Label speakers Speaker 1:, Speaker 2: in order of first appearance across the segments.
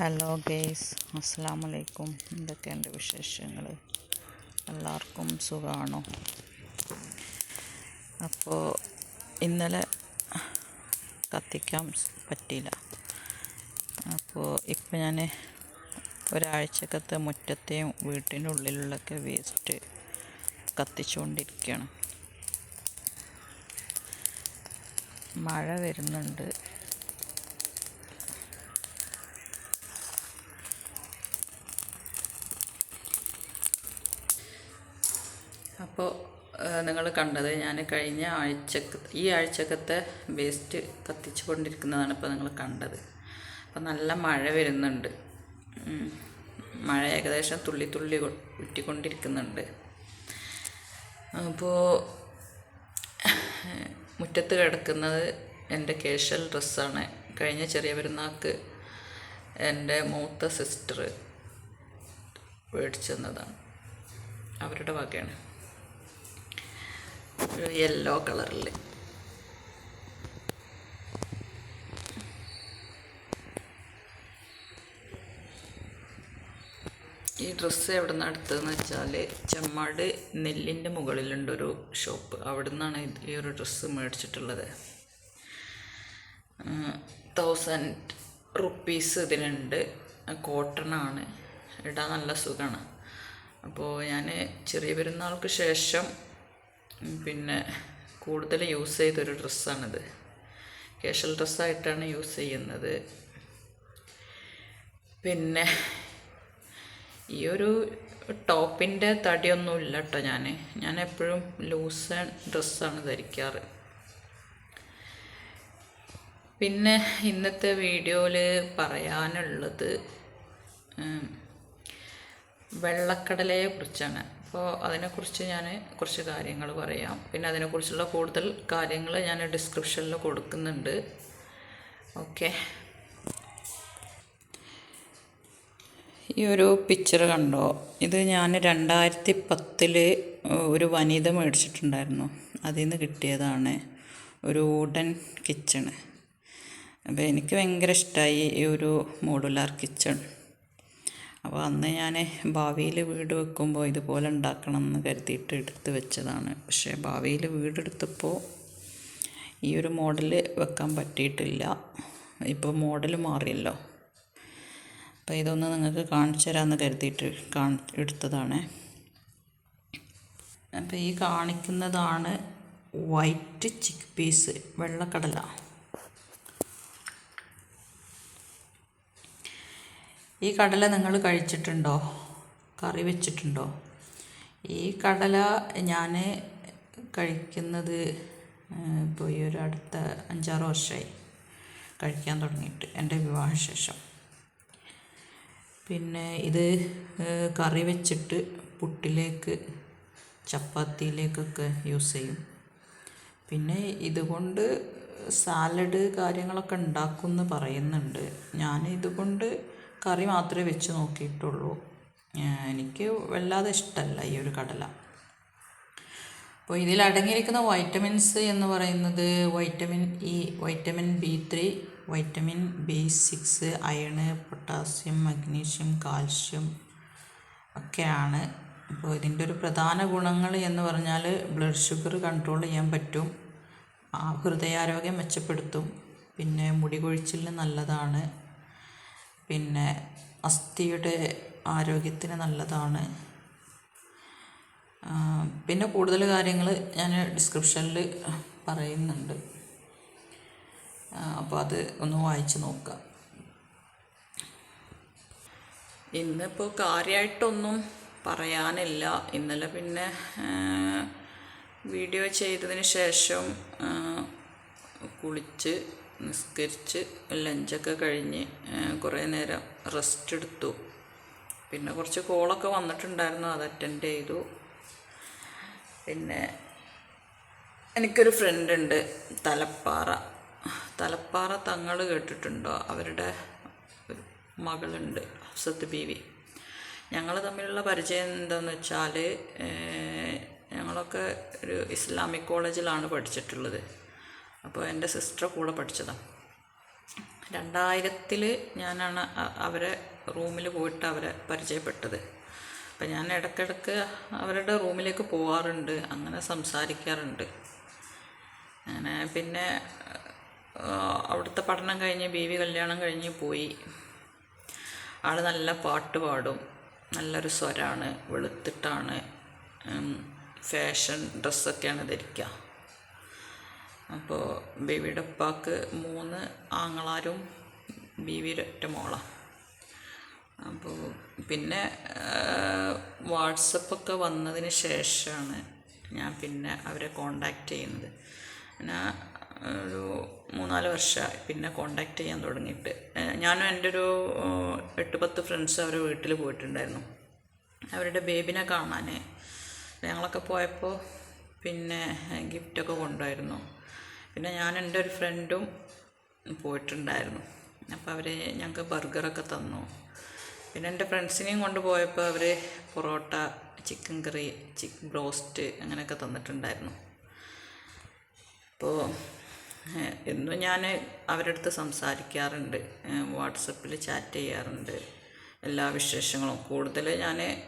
Speaker 1: Hello guys അസ്സാം വലൈക്കും എന്തൊക്കെയുണ്ട് വിശേഷങ്ങൾ എല്ലാവർക്കും സുഖമാണോ അപ്പോൾ ഇന്നലെ കത്തിക്കാൻ പറ്റിയില്ല. അപ്പോൾ ഇപ്പം ഞാൻ ഒരാഴ്ചക്കത്തെ മുറ്റത്തെയും വീട്ടിന്റെ ഉള്ളിലുള്ളൊക്കെ വേസ്റ്റ് കത്തിച്ചുകൊണ്ടിരിക്കുകയാണ് മഴ വരുന്നുണ്ട്. അപ്പോൾ നിങ്ങൾ കണ്ടത് ഞാൻ കഴിഞ്ഞ ആഴ്ച ഈ ആഴ്ചക്കത്തെ വേസ്റ്റ് കത്തിച്ചു കൊണ്ടിരിക്കുന്നതാണ് ഇപ്പോൾ നിങ്ങൾ കണ്ടത്. അപ്പോൾ നല്ല മഴ വരുന്നുണ്ട്. മഴ ഏകദേശം തുള്ളി തുള്ളി ഉറ്റിക്കൊണ്ടിരിക്കുന്നുണ്ട് അപ്പോൾ മുറ്റത്ത് കിടക്കുന്നത് എന്റെ കേശൽ ഡ്രസ്സാണ്. കഴിഞ്ഞ ചെറിയ പെരുന്നാൾക്ക് എന്റെ മൂത്ത സിസ്റ്റർ മേടിച്ചു തന്നതാണ്. അവരുടെ വകയാണ്. ഒരു യെല്ലോ കളറിൽ. ഈ ഡ്രസ്സ് എവിടെ നിന്ന് എടുത്തതെന്ന് വെച്ചാൽ ചെമ്മാട് നെല്ലിന്റെ മുകളിലുണ്ടൊരു ഷോപ്പ് അവിടെ നിന്നാണ് ഈ ഒരു ഡ്രസ്സ് മേടിച്ചിട്ടുള്ളത്. തൗസൻഡ് റുപ്പീസ് ഇതിനുണ്ട്. കോട്ടൺ ആണ്. ഇടാൻ നല്ല സുഖമാണ് അപ്പോൾ ഞാൻ ചെറിയ പെരുന്നാൾക്ക് ശേഷം പിന്നെ കൂടുതൽ യൂസ് ചെയ്തൊരു ഡ്രസ്സാണിത് കാഷ്വൽ ഡ്രസ്സായിട്ടാണ് യൂസ് ചെയ്യുന്നത്. പിന്നെ ഈ ഒരു ടോപ്പിന്റെ തടിയൊന്നും ഇല്ല കേട്ടോ ഞാൻ ഞാൻ എപ്പോഴും ലൂസ് ഡ്രസ്സാണ് ധരിക്കാറ്. പിന്നെ ഇന്നത്തെ വീഡിയോയിൽ പറയാനുള്ളത് വെള്ളക്കടലയെ കുറിച്ചാണ് അപ്പോൾ അതിനെക്കുറിച്ച് ഞാൻ കുറച്ച് കാര്യങ്ങൾ പറയാം. പിന്നെ അതിനെക്കുറിച്ചുള്ള കൂടുതൽ കാര്യങ്ങൾ ഞാൻ ഡിസ്ക്രിപ്ഷനിൽ കൊടുക്കുന്നുണ്ട്. ഓക്കെ ഈ ഒരു പിക്ചർ കണ്ടോ? ഇത് ഞാൻ രണ്ടായിരത്തി പത്തിൽ ഒരു വനിത മേടിച്ചിട്ടുണ്ടായിരുന്നു. അതിൽ നിന്ന് കിട്ടിയതാണ് ഒരു വുഡൻ കിച്ചണ് അപ്പോൾ എനിക്ക് ഭയങ്കര ഇഷ്ടമായി ഈ ഒരു മോഡുലാർ കിച്ചൺ അപ്പോൾ അന്ന് ഞാൻ ഭാവിയിൽ വീട് വെക്കുമ്പോൾ ഇതുപോലെ ഉണ്ടാക്കണം എന്ന് കരുതിയിട്ട് എടുത്ത് വെച്ചതാണ്. പക്ഷേ ഭാവിയിൽ വീടെടുത്തപ്പോൾ ഈ ഒരു മോഡൽ വെക്കാൻ പറ്റിയിട്ടില്ല. ഇപ്പോൾ മോഡൽ മാറിയല്ലോ. അപ്പോൾ ഇതൊന്ന് നിങ്ങൾക്ക് കാണിച്ചു തരാമെന്ന് കരുതിയിട്ട് കാണി എടുത്തതാണ്. അപ്പോൾ ഈ കാണിക്കുന്നതാണ് വൈറ്റ് ചിക്ക് പീസ് വെള്ളക്കടല. ഈ കടല നിങ്ങൾ കഴിച്ചിട്ടുണ്ടോ? കറി വെച്ചിട്ടുണ്ടോ? ഈ കടല ഞാൻ കഴിക്കുന്നത് ഇപ്പോൾ ഈ ഒരു അടുത്ത അഞ്ചാറ് വർഷമായി കഴിക്കാൻ തുടങ്ങിയിട്ട് എന്റെ വിവാഹശേഷം. പിന്നെ ഇത് കറി വെച്ചിട്ട് പുട്ടിലേക്ക് ചപ്പാത്തിയിലേക്കൊക്കെ യൂസ് ചെയ്യും. പിന്നെ ഇതുകൊണ്ട് സാലഡ് കാര്യങ്ങളൊക്കെ ഉണ്ടാക്കുമെന്ന് പറയുന്നുണ്ട്. ഞാൻ ഇതുകൊണ്ട് കറി മാത്രമേ വെച്ച് നോക്കിയിട്ടുള്ളൂ. എനിക്ക് വല്ലാതെ ഇഷ്ടമല്ല ഈ ഒരു കടല. അപ്പോൾ ഇതിൽ അടങ്ങിയിരിക്കുന്ന വൈറ്റമിൻസ് എന്ന് പറയുന്നത് vitamin E vitamin B three vitamin B six iron potassium magnesium calcium ഒക്കെയാണ്. അപ്പോൾ ഇതിന്റെ ഒരു പ്രധാന ഗുണങ്ങൾ എന്ന് പറഞ്ഞാൽ ബ്ലഡ് ഷുഗർ കൺട്രോൾ ചെയ്യാൻ പറ്റും ഹൃദയാരോഗ്യം മെച്ചപ്പെടുത്തും പിന്നെ മുടി കൊഴിച്ചിലിന് നല്ലതാണ്. പിന്നെ അസ്ഥിയുടെ ആരോഗ്യത്തിന് നല്ലതാണ്. പിന്നെ കൂടുതൽ കാര്യങ്ങൾ ഞാൻ ഡിസ്ക്രിപ്ഷനിൽ പറയുന്നുണ്ട്. അപ്പോൾ അത് ഒന്ന് വായിച്ച് നോക്കാം. ഇന്നിപ്പോൾ കാര്യമായിട്ടൊന്നും പറയാനില്ല. ഇന്നലെ പിന്നെ വീഡിയോ ചെയ്തതിന് ശേഷം കുളിച്ച് നിസ്കരിച്ച് ലഞ്ചൊക്കെ കഴിഞ്ഞ് കുറേ നേരം റെസ്റ്റ് എടുത്തു. പിന്നെ കുറച്ച് കോളൊക്കെ വന്നിട്ടുണ്ടായിരുന്നു അത് അറ്റൻഡ് ചെയ്തു. പിന്നെ എനിക്കൊരു ഫ്രണ്ട് ഉണ്ട് തലപ്പാറ. തലപ്പാറ തങ്ങൾ കേട്ടിട്ടുണ്ടോ? അവരുടെ ഒരു മകളുണ്ട് ഹഫ്സത്ത് ബീവി ഞങ്ങൾ തമ്മിലുള്ള പരിചയം എന്താണെന്ന് വെച്ചാൽ ഞങ്ങളൊക്കെ ഒരു ഇസ്ലാമിക് കോളേജിലാണ് പഠിച്ചിട്ടുള്ളത്. അപ്പോൾ എന്റെ സിസ്റ്റർ കൂടെ പഠിച്ചതാണ് രണ്ടായിരത്തിൽ ഞാനാണ് അവരെ റൂമിൽ പോയിട്ട് അവരെ പരിചയപ്പെട്ടത്. അപ്പം ഞാൻ ഇടയ്ക്കിടയ്ക്ക് അവരുടെ റൂമിലേക്ക് പോവാറുണ്ട് അങ്ങനെ സംസാരിക്കാറുണ്ട്. അങ്ങനെ പിന്നെ അവിടുത്തെ പഠനം കഴിഞ്ഞ് ബി വി കല്യാണം കഴിഞ്ഞ് പോയി. ആൾ നല്ല പാട്ട് പാടും നല്ലൊരു സ്വരാണ് വെളുത്തിട്ടാണ് ഫാഷൻ ഡ്രസ്സൊക്കെയാണ് ധരിക്കുക. അപ്പോൾ ബേബിയുടെ ഉപ്പാക്ക് മൂന്ന് ആങ്ങളാരും ബീവിയുടെ ഒറ്റ മോളാണ് അപ്പോൾ പിന്നെ വാട്സപ്പൊക്കെ വന്നതിന് ശേഷമാണ് ഞാൻ പിന്നെ അവരെ കോണ്ടാക്റ്റ് ചെയ്യുന്നത്. ഞാൻ ഒരു മൂന്നാൽ വർഷമായി പിന്നെ കോണ്ടാക്റ്റ് ചെയ്യാൻ തുടങ്ങിയിട്ട്. ഞാനും എന്റെ ഒരു എട്ട് പത്ത് ഫ്രണ്ട്സ് അവരെ വീട്ടിൽ പോയിട്ടുണ്ടായിരുന്നു. അവരുടെ ബേബിനെ കാണാൻ ഞങ്ങളൊക്കെ പോയപ്പോൾ പിന്നെ ഗിഫ്റ്റൊക്കെ കൊണ്ടുപോയിരുന്നു പിന്നെ ഞാൻ എന്റെ ഒരു ഫ്രണ്ടും പോയിട്ടുണ്ടായിരുന്നു. അപ്പോൾ അവർ ഞങ്ങൾക്ക് ബർഗറൊക്കെ തന്നു. പിന്നെ എന്റെ ഫ്രണ്ട്സിനെയും കൊണ്ട് പോയപ്പോൾ അവർ parotta chicken curry chicken broast അങ്ങനെയൊക്കെ തന്നിട്ടുണ്ടായിരുന്നു. അപ്പോൾ എന്നും ഞാൻ അവരുടെ അടുത്ത് സംസാരിക്കാറുണ്ട്. വാട്സപ്പിൽ ചാറ്റ് ചെയ്യാറുണ്ട്. എല്ലാ വിശേഷങ്ങളും. കൂടുതൽ ഞാൻ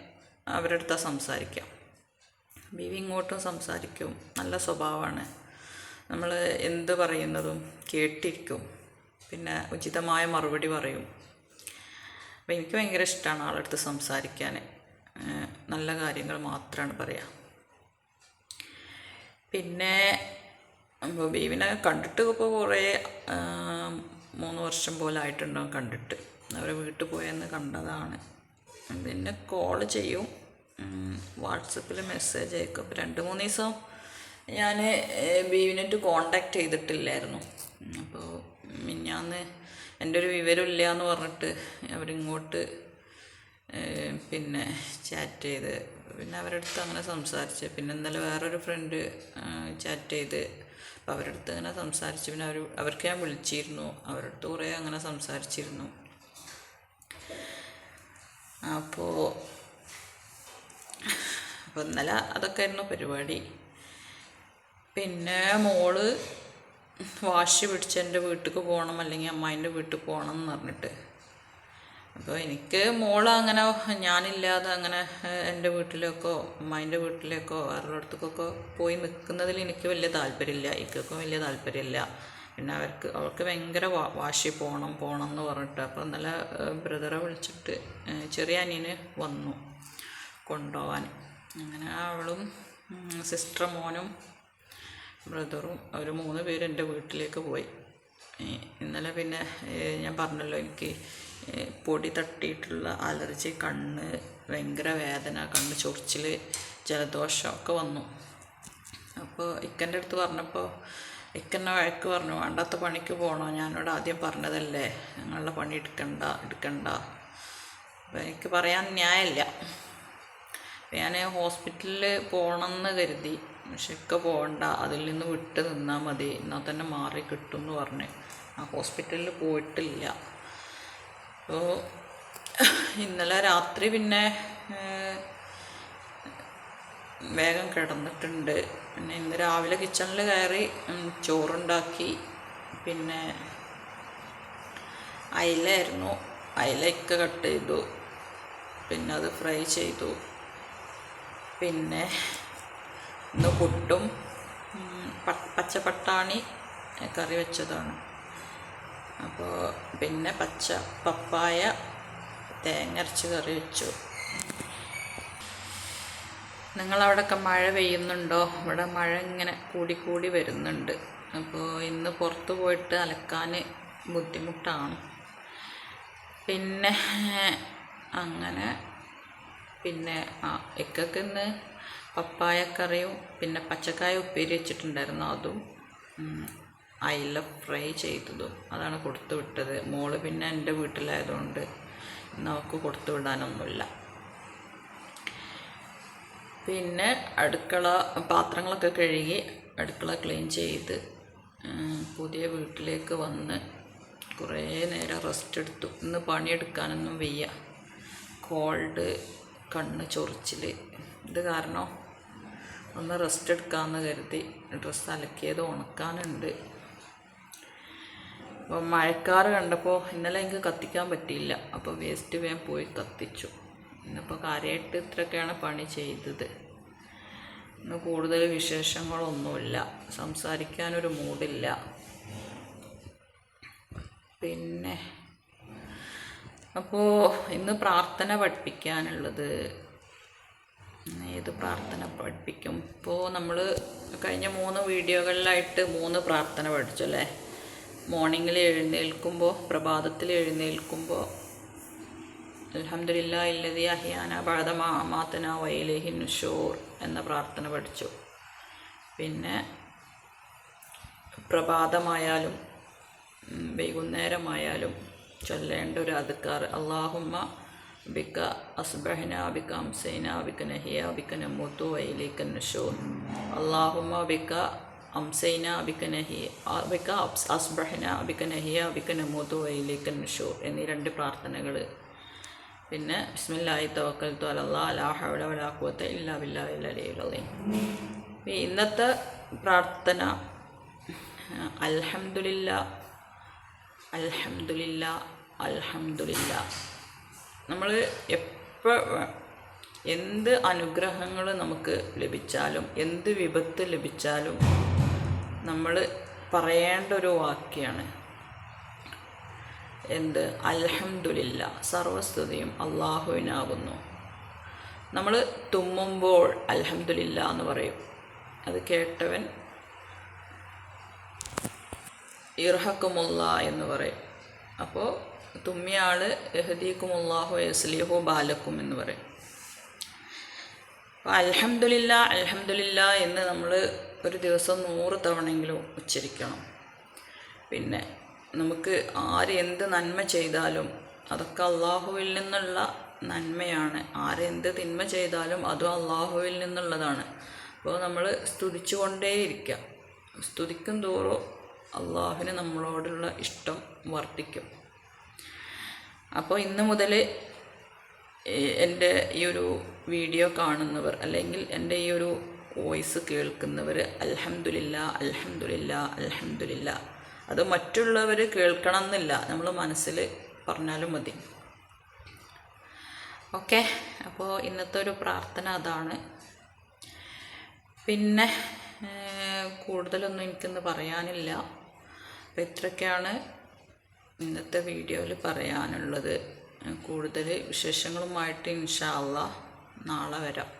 Speaker 1: അവരുടെ അടുത്താണ് സംസാരിക്കാം. ബീവി ഇങ്ങോട്ടും സംസാരിക്കും. നല്ല സ്വഭാവമാണ്. നമ്മൾ എന്ത് പറയുന്നതും കേട്ടിരിക്കും. പിന്നെ ഉചിതമായ മറുപടി പറയും. അപ്പോൾ എനിക്ക് ഭയങ്കര ഇഷ്ടമാണ് ആളടുത്ത് സംസാരിക്കാൻ നല്ല കാര്യങ്ങൾ മാത്രമാണ് പറയുക പിന്നെ ബീവിനെ കണ്ടിട്ട് ഇപ്പോൾ കുറേ മൂന്ന് വർഷം പോലെ ആയിട്ടുണ്ടാവും കണ്ടിട്ട്. അവരെ വീട്ടിൽ പോയെന്ന് കണ്ടതാണ്. പിന്നെ കോൾ ചെയ്യും. വാട്സപ്പിൽ മെസ്സേജ് അയക്കും. രണ്ട് മൂന്ന് ദിവസം ഞാൻ ബീവിനെട്ട് കോണ്ടാക്ട് ചെയ്തിട്ടില്ലായിരുന്നു. അപ്പോൾ മിഞ്ഞാന്ന് എന്റെ ഒരു വിവരമില്ല എന്ന് പറഞ്ഞിട്ട് അവരിങ്ങോട്ട് പിന്നെ ചാറ്റ് ചെയ്ത് പിന്നെ അവരുടെ അടുത്ത് അങ്ങനെ സംസാരിച്ച്. പിന്നെ ഇന്നലെ വേറൊരു ഫ്രണ്ട് ചാറ്റ് ചെയ്ത് അപ്പോൾ അവരുടെ അടുത്ത് അങ്ങനെ സംസാരിച്ച്. പിന്നെ അവർ അവർക്ക് ഞാൻ വിളിച്ചിരുന്നു. അവരുടെ അടുത്ത് കുറേ അങ്ങനെ സംസാരിച്ചിരുന്നു. അപ്പോൾ അപ്പോൾ ഇന്നലെ അതൊക്കെ ആയിരുന്നു പരിപാടി. പിന്നെ മോൾ വാശി പിടിച്ച് എന്റെ വീട്ടിലേക്ക് പോകണം അല്ലെങ്കിൽ അമ്മായിന്റെ വീട്ടിൽ പോകണം എന്ന് പറഞ്ഞിട്ട്. അപ്പോൾ എനിക്ക് മോൾ അങ്ങനെ ഞാനില്ലാതെ അങ്ങനെ എന്റെ വീട്ടിലേക്കോ അമ്മായിന്റെ വീട്ടിലേക്കോ വേറെ അടുത്തേക്കൊക്കെ പോയി നിൽക്കുന്നതിൽ എനിക്ക് വലിയ താല്പര്യമില്ല. ഇക്കൊക്കെ വലിയ താല്പര്യമില്ല. പിന്നെ അവർക്ക് അവൾക്ക് ഭയങ്കര വാശി പോകണം പോകണം എന്ന് പറഞ്ഞിട്ട്. അപ്പോൾ ഇന്നലെ ബ്രദറെ വിളിച്ചിട്ട് ചെറിയ അനിയന് വന്നു കൊണ്ടുപോകാൻ അങ്ങനെ അവളും സിസ്റ്റർ മോനും ബ്രദറും അവർ മൂന്ന് പേര് എന്റെ വീട്ടിലേക്ക് പോയി. ഇന്നലെ പിന്നെ ഞാൻ പറഞ്ഞല്ലോ എനിക്ക് പൊടി തട്ടിയിട്ടുള്ള അലർജി കണ്ണ് ഭയങ്കര വേദന കണ്ണ് ചൊറിച്ചിൽ ജലദോഷം ഒക്കെ വന്നു. അപ്പോൾ ഇക്കന്റെ അടുത്ത് പറഞ്ഞപ്പോൾ ഇക്കന്നെ വഴക്ക് പറഞ്ഞു വേണ്ടാത്ത പണിക്ക് പോകണോ ഞാനോട് ആദ്യം പറഞ്ഞതല്ലേ നിങ്ങളുടെ പണി എടുക്കണ്ട എടുക്കണ്ട. അപ്പോൾ എനിക്ക് പറയാൻ ന്യായമില്ല. ഞാൻ ഹോസ്പിറ്റലിൽ പോകണമെന്ന് കരുതി. ഒക്കെ പോകണ്ട അതിൽ നിന്ന് വിട്ട് നിന്നാൽ മതി എന്നാൽ തന്നെ മാറി കിട്ടും എന്ന് പറഞ്ഞ്. ആ ഹോസ്പിറ്റലിൽ പോയിട്ടില്ല. അപ്പോൾ ഇന്നലെ രാത്രി പിന്നെ വേഗം കിടന്നിട്ടുണ്ട്. പിന്നെ ഇന്ന് രാവിലെ കിച്ചണിൽ കയറി ചോറുണ്ടാക്കി. പിന്നെ അയിലായിരുന്നു. അയിലയൊക്കെ കട്ട് ചെയ്തു. പിന്നെ അത് ഫ്രൈ ചെയ്തു. പിന്നെ ഇന്ന് പുട്ടും പച്ചപ്പട്ടാണി കറി വെച്ചതാണ്. അപ്പോൾ പിന്നെ പച്ച പപ്പായ തേങ്ങ അരച്ച് കറി വെച്ചു. നിങ്ങളവിടെയൊക്കെ മഴ പെയ്യുന്നുണ്ടോ? ഇവിടെ മഴ ഇങ്ങനെ കൂടി കൂടി വരുന്നുണ്ട്. അപ്പോൾ ഇന്ന് പുറത്ത് പോയിട്ട് അലക്കാൻ ബുദ്ധിമുട്ടാണ്. പിന്നെ അങ്ങനെ പിന്നെ ആ ഇക്കൊക്കെ ഇന്ന് പപ്പായക്കറിയും പിന്നെ പച്ചക്കായ ഉപ്പേരി വെച്ചിട്ടുണ്ടായിരുന്നു അതും. അയില ഫ്രൈ ചെയ്തതും. അതാണ് കൊടുത്തു വിട്ടത്. മോൾ പിന്നെ എന്റെ വീട്ടിലായതുകൊണ്ട് നമുക്ക് കൊടുത്തു വിടാനൊന്നുമില്ല. പിന്നെ അടുക്കള പാത്രങ്ങളൊക്കെ കഴുകി അടുക്കള ക്ലീൻ ചെയ്ത് പുതിയ വീട്ടിലേക്ക് വന്ന് കുറേ നേരം റെസ്റ്റ് എടുത്തു. ഇന്ന് പണിയെടുക്കാനൊന്നും വയ്യ. കോൾഡ് കണ്ണ് ചൊറിച്ചിൽ ഇത് കാരണം ഒന്ന് റെസ്റ്റ് എടുക്കാമെന്ന് കരുതി. ഡ്രസ്സ് അലക്കിയത് ഉണക്കാനുണ്ട്. അപ്പോൾ മഴക്കാറ് കണ്ടപ്പോൾ ഇന്നലെ എനിക്ക് കത്തിക്കാൻ പറ്റിയില്ല. അപ്പോൾ വേസ്റ്റ് വേഗം പോയി കത്തിച്ചു. ഇന്നിപ്പോൾ കാര്യമായിട്ട് ഇത്രയൊക്കെയാണ് പണി ചെയ്തത്. ഇന്ന് കൂടുതൽ വിശേഷങ്ങളൊന്നുമില്ല. സംസാരിക്കാനൊരു മൂഡില്ല. പിന്നെ അപ്പോൾ ഇന്ന് പ്രാർത്ഥന പഠിപ്പിക്കാനുള്ളത് ഏത് പ്രാർത്ഥന പഠിപ്പിക്കും? ഇപ്പോൾ നമ്മൾ കഴിഞ്ഞ മൂന്ന് വീഡിയോകളിലായിട്ട് മൂന്ന് പ്രാർത്ഥന പഠിച്ചു അല്ലേ? മോർണിംഗിൽ എഴുന്നേൽക്കുമ്പോൾ പ്രഭാതത്തിൽ എഴുന്നേൽക്കുമ്പോൾ അലഹമില്ല ഇല്ലതി അഹിയാന ബഴതമാത്തന വൈലേഹി ഷോർ എന്ന പ്രാർത്ഥന പഠിച്ചു. പിന്നെ പ്രഭാതമായാലും വൈകുന്നേരമായാലും ചൊല്ലേണ്ട ഒരു അതുക്കാർ അള്ളാഹുമ്മ ബിക്ക അസ്ബഹന ബിക്ക അംസൈന ബിക്ക നഹിയ ബിക്ക നമൂത്തു വൈലേക്ക് നുഷൂർ അള്ളാഹുമ്മ ബിക്ക അംസൈന ബിക്ക നഹി ബിക്ക അബ്സ് അസ്ബഹന ബിക്ക നഹിയ ബിക്ക നമൂത്തു വൈലേക്ക് നുഷൂർ എന്നീ രണ്ട് പ്രാർത്ഥനകൾ. പിന്നെ ബിസ്മില്ലാഹി തവക്കൽ അലല്ലാ ലാ ഹൗല വലാ ഖുവത ഇല്ലാ അലീം. ഈ ഇന്നത്തെ പ്രാർത്ഥന അൽഹംദുലില്ല അൽഹംദുലില്ല അൽഹംദുലില്ല നമ്മൾ എപ്പോൾ എന്ത് അനുഗ്രഹങ്ങൾ നമുക്ക് ലഭിച്ചാലും എന്ത് വിപത്ത് ലഭിച്ചാലും നമ്മൾ പറയേണ്ട ഒരു വാക്യാണ്. എന്ത്? അൽഹംദുലില്ല. സർവസ്തുതിയും അള്ളാഹുവിനാകുന്നു. നമ്മൾ തുമ്മുമ്പോൾ അൽഹംദുലില്ല എന്ന് പറയും. അത് കേട്ടവൻ ഇർഹക്കുമുള്ള എന്ന് പറയും. അപ്പോൾ തുമ്മിയ ആൾ എഹദീക്കുമുല്ലാഹു എസ്ലിഹു ബാലക്കും എന്ന് പറയും. അപ്പോൾ അൽഹംദുലില്ല അൽഹംദുലില്ല എന്ന് നമ്മൾ ഒരു ദിവസം നൂറ് തവണയെങ്കിലും ഉച്ചരിക്കണം. പിന്നെ നമുക്ക് ആര് എന്ത് നന്മ ചെയ്താലും അതൊക്കെ അള്ളാഹുവിൽ നിന്നുള്ള നന്മയാണ്. ആരെന്ത് തിന്മ ചെയ്താലും അതും അള്ളാഹുവിൽ നിന്നുള്ളതാണ്. അപ്പോൾ നമ്മൾ സ്തുതിച്ചുകൊണ്ടേയിരിക്കുക സ്തുതിക്കും തോറും അള്ളാഹുവിന് നമ്മളോടുള്ള ഇഷ്ടം വർദ്ധിക്കും. അപ്പോൾ ഇന്ന് മുതൽ എന്റെ ഈ ഒരു വീഡിയോ കാണുന്നവർ അല്ലെങ്കിൽ എന്റെ ഈ ഒരു വോയിസ് കേൾക്കുന്നവർ അൽഹമുല്ല അൽഹമുല്ല അൽഹമുല്ല അത് മറ്റുള്ളവർ കേൾക്കണം എന്നില്ല നമ്മൾ മനസ്സിൽ പറഞ്ഞാലും മതി. ഓക്കെ? അപ്പോൾ ഇന്നത്തെ ഒരു പ്രാർത്ഥന അതാണ്. പിന്നെ കൂടുതലൊന്നും എനിക്കിന്ന് പറയാനില്ല. അപ്പോൾ ഇത്രയൊക്കെയാണ് ഇന്നത്തെ വീഡിയോയിൽ പറയാനുള്ളത് കൂടുതൽ വിശേഷങ്ങളുമായിട്ട് ഇൻഷാ നാളെ വരാം.